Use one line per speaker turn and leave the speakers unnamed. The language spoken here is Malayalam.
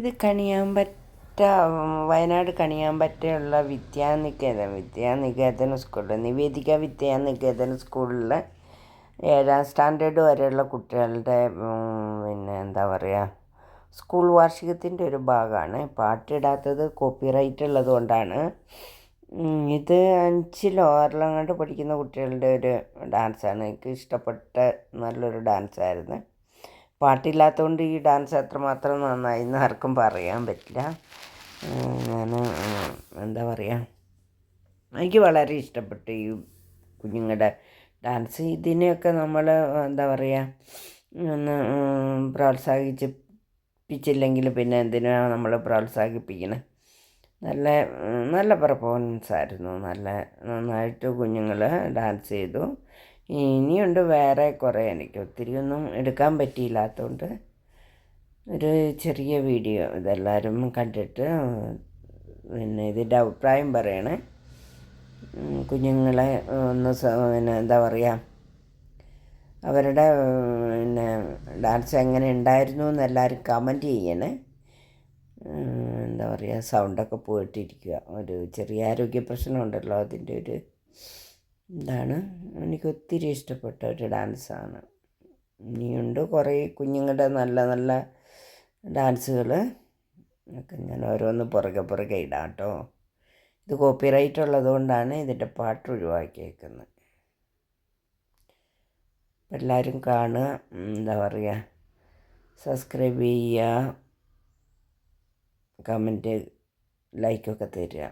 ഇത് കണിയാമ്പറ്റ വയനാട് കണിയാമ്പറ്റയുള്ള വിദ്യാനികേതൻ വിദ്യാനികേതൻ സ്കൂളിൽ നിവേദിക വിദ്യാനികേതൻ സ്കൂളിലെ ഏഴാം സ്റ്റാൻഡേർഡ് വരെയുള്ള കുട്ടികളുടെ പിന്നെ എന്താ പറയുക സ്കൂൾ വാർഷികത്തിന്റെ ഒരു ഭാഗമാണ്. പാട്ടിടാത്തത് കോപ്പിറൈറ്റ് ഉള്ളത് കൊണ്ടാണ്. ഇത് അഞ്ചിലോ ആറിലോ അങ്ങോട്ട് പഠിക്കുന്ന കുട്ടികളുടെ ഒരു ഡാൻസാണ്. എനിക്ക് ഇഷ്ടപ്പെട്ട നല്ലൊരു ഡാൻസായിരുന്നു. പാട്ടില്ലാത്തതുകൊണ്ട് ഈ ഡാൻസ് അത്രമാത്രം നന്നായി എന്ന് ആർക്കും പറയാൻ പറ്റില്ല. ഞാൻ എന്താ പറയുക എനിക്ക് വളരെ ഇഷ്ടപ്പെട്ടു ഈ കുഞ്ഞുങ്ങളുടെ ഡാൻസ്. ഇതിനെയൊക്കെ നമ്മൾ എന്താ പറയുക ഒന്ന് പ്രോത്സാഹിപ്പിച്ചില്ലെങ്കിൽ പിന്നെ എന്തിനാണ് നമ്മൾ പ്രോത്സാഹിപ്പിക്കുന്നത് നല്ല നല്ല പെർഫോമൻസ് ആയിരുന്നു. നല്ല നന്നായിട്ട് കുഞ്ഞുങ്ങൾ ഡാൻസ് ചെയ്തു. ഇനിയുണ്ട് വേറെ കുറേ എനിക്ക് ഒത്തിരി ഒന്നും എടുക്കാൻ പറ്റിയില്ലാത്തതുകൊണ്ട് ഒരു ചെറിയ വീഡിയോ ഇതെല്ലാവരും കണ്ടിട്ട് പിന്നെ ഇതിന്റെ അഭിപ്രായം പറയണേ. കുഞ്ഞുങ്ങളെ ഒന്ന് പിന്നെ എന്താ പറയുക അവരുടെ പിന്നെ ഡാൻസ് എങ്ങനെ ഉണ്ടായിരുന്നു എന്ന് എല്ലാവരും കമന്റ് ചെയ്യണേ എന്താ പറയുക സൗണ്ടൊക്കെ പോയിട്ടിരിക്കുക ഒരു ചെറിയ ആരോഗ്യ പ്രശ്നമുണ്ടല്ലോ അതിന്റെ ഒരു ഇതാണ്. എനിക്ക് ഒത്തിരി ഇഷ്ടപ്പെട്ട ഒരു ഡാൻസാണ്. ഇനിയുണ്ട് കുറേ കുഞ്ഞുങ്ങളുടെ നല്ല നല്ല ഡാൻസുകൾ ഒക്കെ ഞാൻ ഓരോന്ന് പുറകെ പുറകെ ഇടാം കേട്ടോ. ഇത് കോപ്പിറൈറ്റ് റൈറ്റ് ഉള്ളതുകൊണ്ടാണ് ഇതിന്റെ പാട്ട് ഒഴിവാക്കിയേക്കുന്നത്. എല്ലാവരും കാണുക. എന്താ പറയുക? സബ്സ്ക്രൈബ് ചെയ്യുക. കമന്റ് ലൈക്കൊക്കെ തരിക.